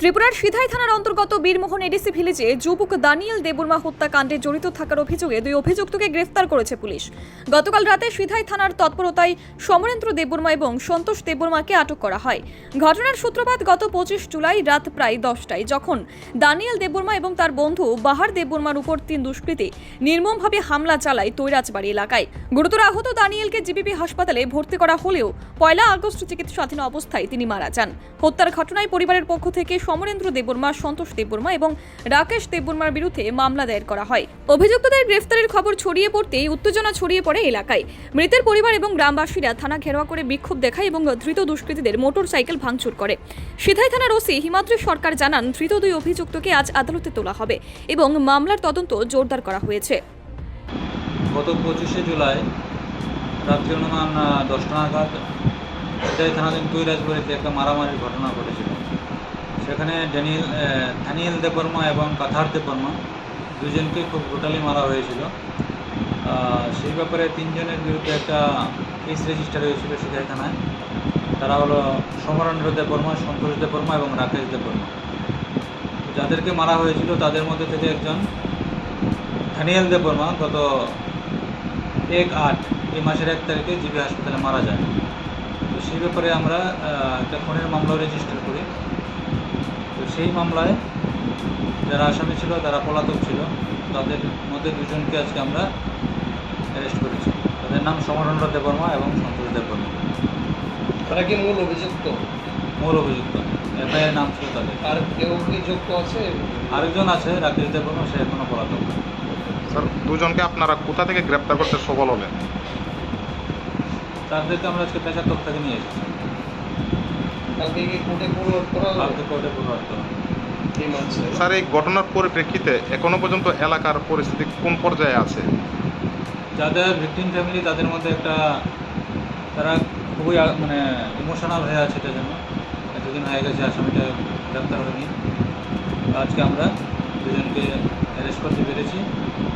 ত্রিপুরার সিধাই থানার অন্তর্গত বীরমোহন এডিসি ভিলেজে যুবক দানিয়েল দেববর্মা হত্যাকাণ্ডে জড়িত থাকার অভিযোগে দুই অভিযুক্তকে গ্রেফতার করেছে পুলিশ। গতকাল রাতে সিধাই থানার তৎপরতায় সমরেন্দ্র দেববর্মা এবং সন্তোষ দেববর্মাকে আটক করা হয়। ঘটনার সূত্রপাত গত পঁচিশ জুলাই রাত প্রায় দশটায়, যখন দানিয়েল দেববর্মা এবং তার বন্ধু বাহার দেববর্মার উপর তিন দুষ্কৃতী নির্মমভাবে হামলা চালায় তৈরাজবাড়ি এলাকায়। গুরুতর আহত দানিয়েলকে জিবিপি হাসপাতালে ভর্তি করা হলেও পয়লা আগস্ট চিকিৎসাধীন অবস্থায় তিনি মারা যান। হত্যার ঘটনায় পরিবারের পক্ষ থেকে সমরেন্দ্র দেববর্মা, সন্তোষ দেববর্মা এবং রাকেশ দেববর্মার বিরুদ্ধে মামলা দায়ের করা হয়। অভিযুক্তদের গ্রেফতারের খবর ছড়িয়ে পড়তেই উত্তেজনা ছড়িয়ে পড়ে এলাকায়। মৃতের পরিবার এবং গ্রামবাসীরা থানা ঘেরাও করে বিক্ষোভ দেখায় এবং ধৃত দুষ্কৃতীদের মোটর সাইকেল ভাঙচুর করে। সিধাই থানার ওসি হিমাদ্রি সরকার জানান, ধৃত দুই অভিযুক্তকে আজ আদালতে তোলা হবে এবং মামলার তদন্ত জোরদার করা হয়েছে। গত পঁচিশে জুলাই রাত্রি অনুমান দশটা নাগাদ এটাই থানাধীন কৈরাজবাড়িতে একটা মারামারির ঘটনা ঘটেছিল। সেখানে ড্যানিয়েল আহ, ধানিয়েল দেববর্মা এবং কাথার দেববর্মা দুজনকে খুব ব্রুটালি মারা হয়েছিল। সেই ব্যাপারে তিনজনের বিরুদ্ধে একটা কেস রেজিস্টার হয়েছিল সিধাই থানায় তারা হলো সমরেন্দ্র দেববর্মা সন্তোষ দেববর্মা এবং রাকেশ দেববর্মা। যাদেরকে মারা হয়েছিল তাদের মধ্যে থেকে একজন ধানিয়াল দেববর্মা গত এক আট এই মাসের এক তারিখে জিবি হাসপাতালে মারা যায়। তো সেই ব্যাপারে আমরা একটা খুনের মামলাও রেজিস্টার করি। তো সেই মামলায় যারা আসামি ছিল তারা পলাতক ছিল তাদের মধ্যে দুজনকে আজকে আমরা অ্যারেস্ট করেছি। তাদের নাম সমরেন্দ্র দেববর্মা এবং সন্তোষ দেববর্মা। তারা কি মূল অভিযুক্ত? মূল অভিযুক্ত। এফআইআর নাম ছিল তাদের। আর কেউ কি যুক্ত আছে? আরেকজন আছে রাকেশ দেববর্মা সে এখনও পলাতক। স্যার দুজনকে আপনারা কোথা থেকে গ্রেপ্তার করতে সফল হলেন? তাদেরকে আমরা আজকে পেশাতক থেকে নিয়ে এসেছি। কালকে কি কোর্টে পুরো করা হবে? কালকে কোর্টে প্রভাব এই মানছে স্যার এই ঘটনার পরিপ্রেক্ষিতে এখনও পর্যন্ত এলাকার পরিস্থিতি কোন পর্যায়ে আছে? যাদের ভিকটিম ফ্যামিলি তাদের মধ্যে একটা তারা খুবই মানে ইমোশনাল হয়ে আছে এটার জন্য। এতদিন হয়ে গেছে আসামিটা গ্রেপ্তার হয়নি। আজকে আমরা দুজনকে অ্যারেস্ট করতে পেরেছি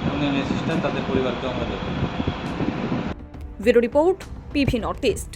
এবং এই মেসেজটা তাদের পরিবারকে আমরা দেবো bureau report PV north east.